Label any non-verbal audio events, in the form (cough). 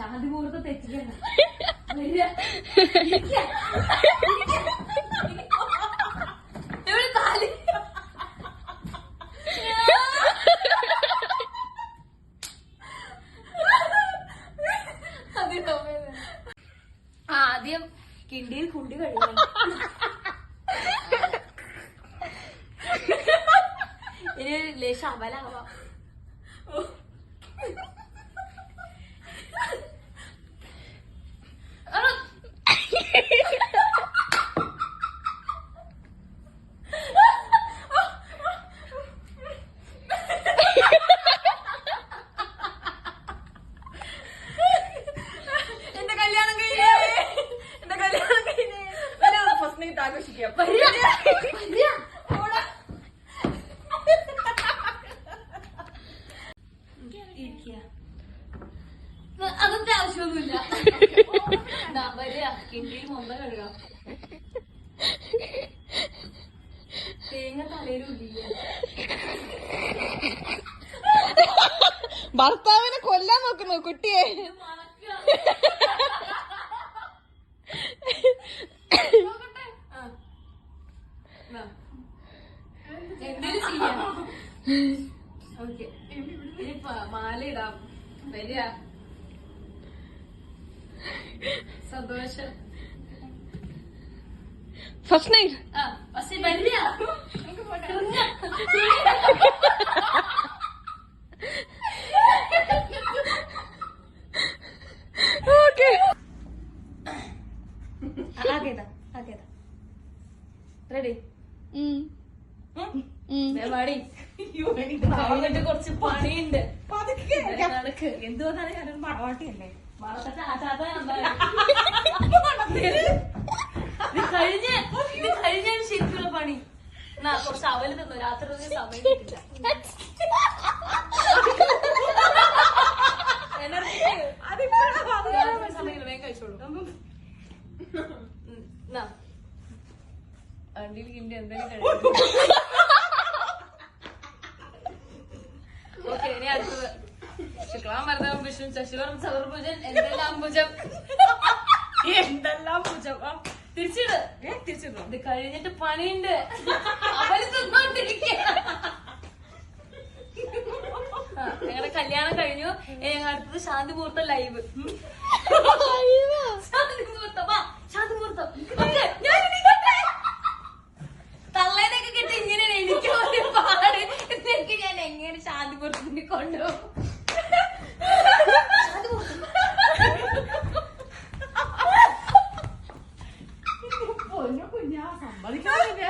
ശാന്തി മുഹൂർത്തം തോന്നുന്നു. ആദ്യം കിണ്ടിയിൽ കുണ്ടി കഴിയണം ഇനി ലേശം അമലാവാം എന്റെ കല്യാണം കഴിഞ്ഞേ എന്റെ കല്യാണം കഴിഞ്ഞേ ഫസ്റ്റ് അങ്ങനത്തെ ആവശ്യമൊന്നുമില്ല. ദാ, വരിക കിണ്ടിയിൽ മൊമ്പ കഴുകാം. തേങ്ങ തലയിലില്ല ഭർത്താവിനെ കൊല്ലാൻ നോക്കുന്നു കുട്ടിയെ. എന്തേലും ചെയ്യാം. ഓക്കെ. ഇനി പ- മാല ഇടാം. വരിക. സന്തോഷം. First night? ആ പക്ഷെ വരിക. ഓക്കെ. ആകേതാ ആകേതാ റെഡി. കുറച്ച് പണിയുണ്ട്. നടക്ക് എന്ത് വന്നാലും ഞാനൊരു മണവാട്ടിയല്ലേ മണത്തട്ട ആചാത ഇത് കഴിഞ്ഞ് കഴിഞ്ഞാണ് ശരിക്കുള്ള പണി. എന്നാ കുറച്ച് അവൽ തന്നു. രാത്രി സമയം കിട്ടില്ല രാത്രി സമയം വേഗം കഴിച്ചോളൂ ഉം, എന്നാ വണ്ടിയിൽ കിണ്ടി എന്തെങ്കിലും (laughs) ഓക്കെ ഇനി അടുത്തത്. ശുക്ലാം മരതം വിഷ്ണു ശശിവരം ചതുർഭുജൻ എന്തെല്ലാം ഭുജം? എന്തെല്ലാം പൂജ തിരിച്ചിട്. തിരിച്ചിരുന്നു ഇത് കഴിഞ്ഞിട്ട് പണിയുണ്ട്. അവർ തിന്നോണ്ടിരിക്കുക ഞങ്ങളുടെ കല്യാണം കഴിഞ്ഞു. ഞങ്ങൾ അടുത്തത് ശാന്തി മുഹൂർത്തം ലൈവ് ശാന്തി മുഹൂർത്തം ശാന്തി മുഹൂർത്തം എങ്ങനെ ശാന്തി മുഹൂർത്തത്തിന് കൊണ്ടുപോകും